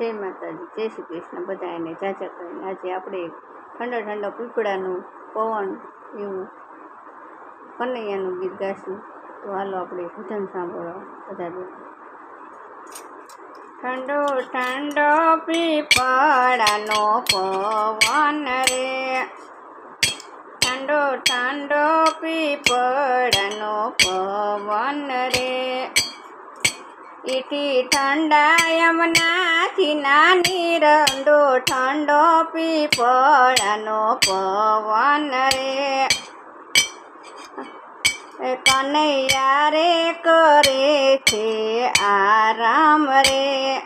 જય માતાજી, જય શ્રી કૃષ્ણ બધા એને જાજા કરીને આજે આપણે ઠંડો ઠંડો પીપળાનું પવન એવું કનૈયાનું ગીત ગાશું. તો હાલો આપણે ભજન સાંભળો બધા ઠંડો ઠંડો પીપળાનો પવન રે. ઠંડો ઠંડો પીપળાનો પવન રે. ઇટી ઠંડા યમનાથી નાની રંડો ઠંડો પીપળાનો પવન રે. કનૈયા રે કરે છે આરામ રે.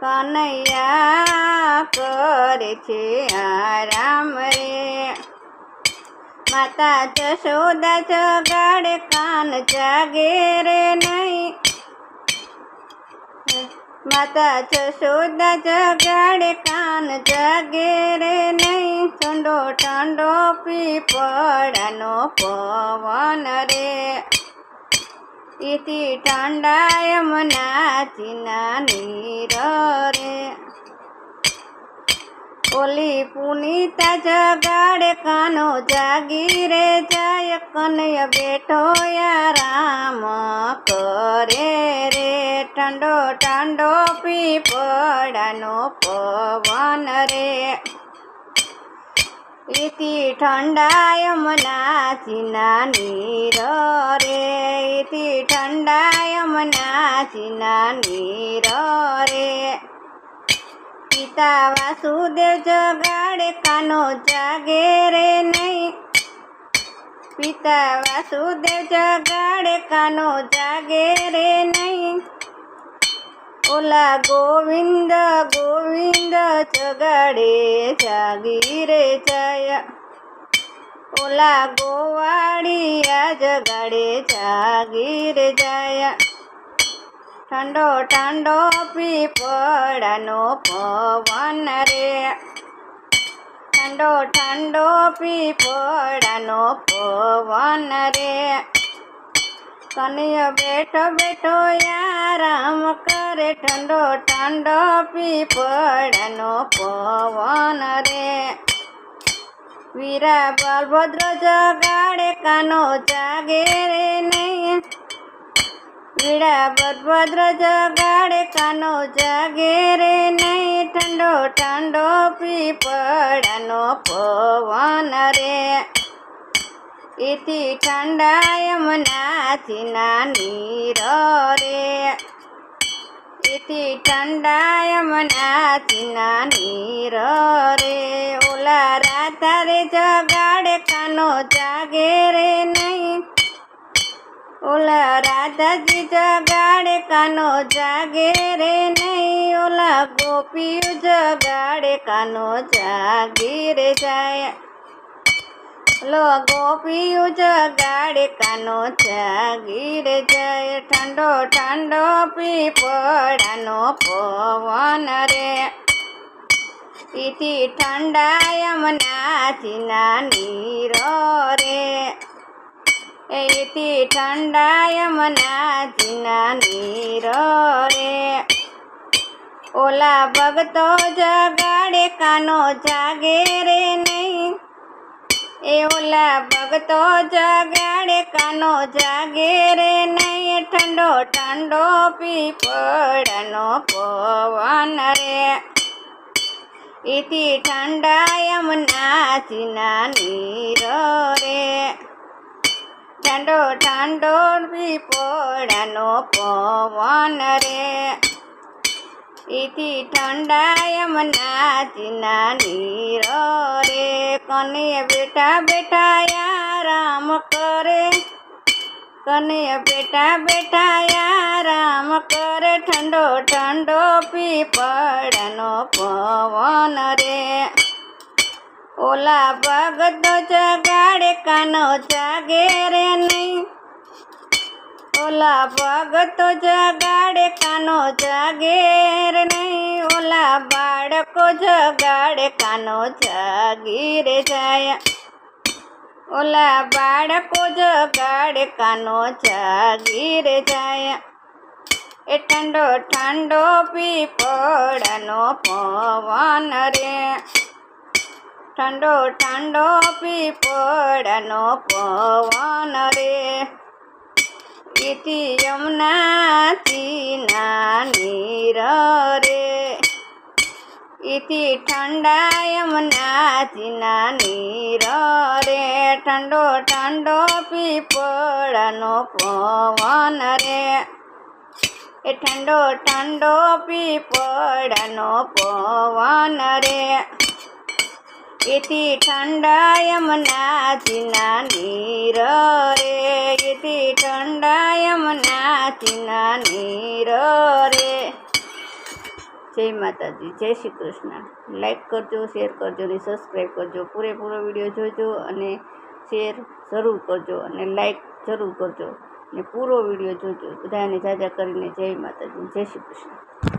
કનૈયા કરે છે આરામ રે. માતા જશોદા જગાડે કાન જાગે રે નહીં. માતા જશોદા જગાડે, કાન જાગે રે નહીં. ઠંડો ઠંડો પીપળાનો પવન રે. ઇતિ ઠંડા યમના ચીના નીર રે ઓલી પુનિતા જગાડે કાનો જાગી રે જાય, કનૈયા બેઠો રામ કરે રે. ઠંડો ઠંડો પીપળાનો પવન રે. ઇતિ ઠંડાય મનાચી નાની રે ઇતિ ઠંડાય મનાચી નાની રે પિતા વાસુદેવ જગાડે કાનો જાગે રે નહીં. પિતા વાસુદેવ જગાડે કાનો જાગે રે નહીં. ઓલા ગોવિંદ ગોવિંદ જગાડે જાગી રે જય ઓલા ગોવાળિયા જગાડે જાગી રે જય ઠંડો ઠંડો પીપળાનો પવન રે. ઠંડો ઠંડો પીપળાનો પવન રે. કનૈયો બેઠો બેઠો આરામ કરે. ઠંડો ઠંડો પીપળાનો પવન રે. વીરા બલભદ્ર જગાડે, કાનો જાગે રે નહીં. વીડા બરભદ્ર જગાડે કાનો જાગે રે નહીં, ઠંડો ઠંડો પીપળાનો પવન રે. ઇથી ઠંડા યમનાથી નાની રે ઇથી ઠંડા યમનાથી નાની રે ઓલા રાતા રે જગાડે કાનો જાગે રે નહીં ઓલા રાધાજી જગાડે કાનો જાગે રે નહીં. ઓલા ગોપીઓ જગાડે કાનો જાગી રે જાય. લો ગોપીઓ જગાડે કાનો જાગી રે જાય. ઠંડો ઠંડો પીપળાનો પવન રે. ઈથી ઠંડા યમનાથી નીર રે. એથી ઠંડા યમનાથી નીર રે ઓલા ભગતો જગાડે કાનો જાગે રે નહીં. એ ઓલા ભગતો જગાડે કાનો જાગે રે નહીં. ઠંડો ઠંડો પીપળાનો પવન રે. ઇથી ઠંડા જીના નીર રે ઠંડો ઠંડો પીપોળાનો પવન રે. ઇથી ઠંડા નાચના નીર રે. કને બેટા બેટા આરામ કરે. કને બેટા બેટા આરામ કરે. ઠંડો ઠંડો પીપળાનો પવન રે. ઓલા ભગતો જગાડે કાનો જાગે રે નહીં. ઓલા ભગતો જગાડે કાનો જાગે રે નહીં. ઓલા બાળકો જગાડે કાનો જાગી રે જાય. ઓલા બાળકો જગાડે કાનો જાગી રે જાય. એ ઠંડો ઠંડો પીપળાનો પવન રે. ઠંડો ઠંડો પીપળાનો પવન રે. ઇતિ યમુનાથી નીર રે. ઇતિ ઠંડા યમુનાથી નીર રે. ઠંડો ઠંડો પીપળાનો પવન રે. એ ઠંડો ઠંડો પીપળાનો પવન રે. એથી ઠંડા યમુનાજીના નીર રે એથી ઠંડા યમુનાજીના નીર રે જય માતાજી, જય શ્રી કૃષ્ણ. લાઈક કરજો શેર કરજો અને સબસ્ક્રાઈબ કરજો. પૂરેપૂરો વીડિયો જોજો અને શેર જરૂર કરજો અને લાઈક જરૂર કરજો. અને પૂરો વીડિયો જોજો. બધાને જાજા કરીને જય માતાજી, જય શ્રી કૃષ્ણ.